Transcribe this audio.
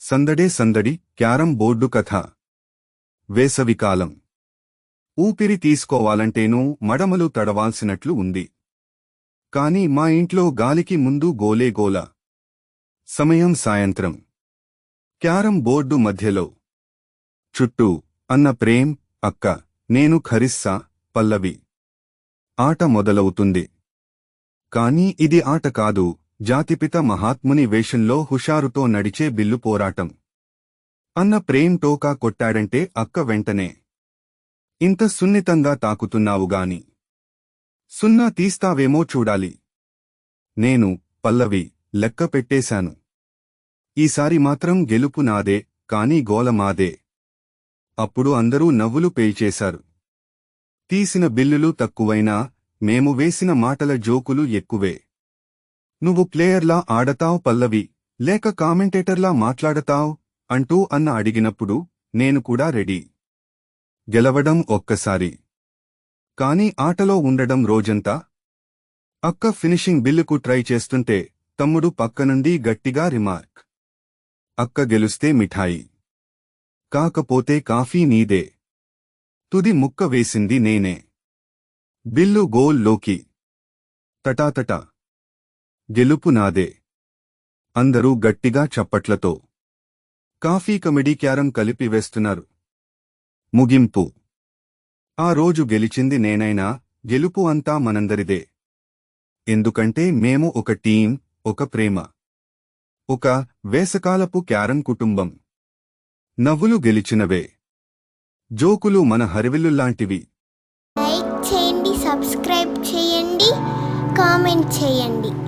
సందడే సందడి carrom board కథ. వేసవికాలం. ఊపిరి తీసుకోవాలంటేనూ మడమలు తడవాల్సినట్లు ఉంది. కాని మా ఇంట్లో గాలికి ముందు గోలే గోల. సమయం సాయంత్రం. క్యారం బోర్డు మధ్యలో. చుట్టూ అన్న ప్రేమ్ అక్క నేను ఖరిస్సా పల్లవి. ఆట మొదలవుతుంది. కాని ఇది ఆట కాదు జాతిపిత మహాత్ముని వేషంలో హుషారుతో నడిచే బిల్లు పోరాటం. అన్న ప్రేమ్ టోకా కొట్టాడంటే అక్క వెంటనే. ఇంత సున్నితంగా తాకుతున్నావుగాని సున్నా తీస్తావేమో చూడాలి. నేను పల్లవి లెక్క పెట్టేశాను. ఈసారి మాత్రం గెలుపు నాదే కాని గోల మాదే. అప్పుడు అందరూ నవ్వులు పేల్చేశారు. తీసిన బిల్లులు తక్కువైనా మేము వేసిన మాటల జోకులు ఎక్కువే. నువ్వు ప్లేయర్లా ఆడతావ్ పల్లవి లేక కామెంటేటర్లా మాట్లాడతావ్? అంటూ అన్న అడిగినప్పుడు నేను కూడా రెడీ. గెలవడం ఒక్కసారి. కాని ఆటలో ఉండడం రోజంతా? అక్క ఫినిషింగ్ బిల్లుకు ట్రై చేస్తుంటే తమ్ముడు పక్కనుండి గట్టిగా రిమార్క్. అక్క గెలుస్తే మిఠాయి. కాకపోతే కాఫీ నీదే. తుది ముక్క వేసింది నేనే. బిల్లు గోల్లోకి. తటాతటా. గెలుపు నాదే. అందరూ గట్టిగా చప్పట్లతో. కాఫీ కమెడీ క్యారం కలిపి వేస్తున్నారు. ముగింపు. ఆ రోజు గెలిచింది నేనైనా గెలుపు అంతా మనందరిదే. ఎందుకంటే మేము ఒక టీం ఒక ప్రేమ. ఒక వేసకాలపు క్యారం కుటుంబం. నవ్వులు గెలిచినవే. జోకులు మన హరివిల్లులాంటివి లైక్ చేయండి సబ్స్క్రైబ్ చేయండి కామెంట్ చేయండి.